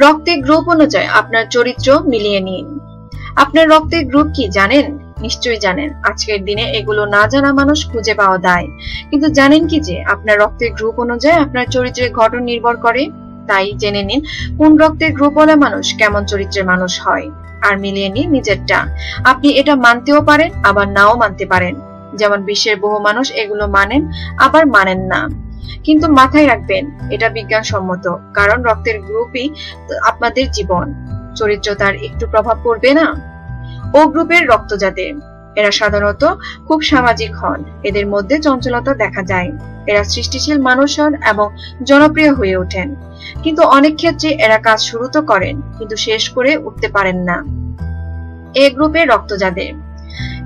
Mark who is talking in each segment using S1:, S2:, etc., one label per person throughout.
S1: রক্তের গ্রুপ অনুযায়ী আপনার চরিত্র মিলিয়ে নিন। আপনার রক্তের গ্রুপ কি জানেন? নিশ্চয়ই জানেন। আজকের দিনে এগুলো না জানা মানুষ খুঁজে পাওয়া দায়। কিন্তু জানেন কি যে আপনার রক্তের গ্রুপ অনুযায়ী আপনার চরিত্রের গঠন নির্ভর করে। তাই জেনে নিন কোন রক্তের গ্রুপ গ্রুপওয়ালা মানুষ কেমন চরিত্রের মানুষ হয়। আর মিলিয়ে নিন নিজেরটা। আপনি এটা মানতেও পারেন, আবার নাও মানতে পারেন। যেমন বিশ্বের বহু মানুষ এগুলো মানেন, আবার মানেন না। কিন্তু মাথায় রাখবেন, এটা বিজ্ঞানসম্মত, কারণ রক্তের গ্রুপই আপনাদের জীবন। চরিত্র তার একটু প্রভাব পড়বে না? ও গ্রুপের রক্তজাতে এরা সাধারণত খুব সামাজিক হন, এদের মধ্যে চঞ্চলতা দেখা যায়। এরা সৃষ্টিশীল মানুষ হন এবং জনপ্রিয় হয়ে ওঠেন। কিন্তু অনেক ক্ষেত্রে এরা কাজ শুরু তো করেন, কিন্তু শেষ করে উঠতে পারেন না। এ গ্রুপের রক্তজাদের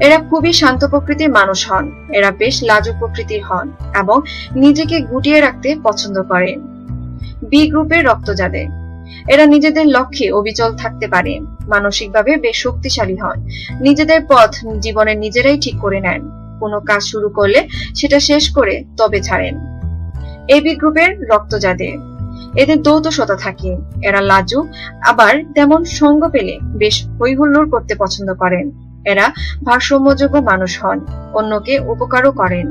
S1: এরা খুবই শান্ত প্রকৃতির মানুষ হন। এরা বেশ লাজুক প্রকৃতির হন এবং নিজেকে গুটিয়ে রাখতে পছন্দ করে। বি গ্রুপের রক্তজাদের এরা নিজেদের লক্ষ্যে অবিচল থাকতে পারে, মানসিকভাবে বেশ শক্তিশালী হন। নিজেদের পথ জীবনে নিজেরাই ঠিক করে নেন। কোনো কাজ শুরু করলে সেটা শেষ করে তবে ছাড়েন। এবি গ্রুপের রক্তজাদের এদের দৌতসতা থাকে। এরা লাজুক, আবার তেমন সঙ্গ পেলে বেশ হৈহুল্লোড় করতে পছন্দ করেন। এরা ভারসাম্যযোগ্য মানুষ হন, অন্যকে উপকারও করেন।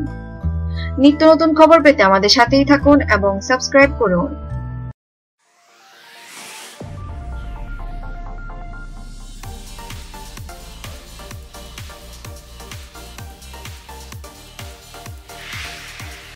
S1: নিত্য নতুন খবর পেতে আমাদের সাথেই থাকুন এবং সাবস্ক্রাইব করুন।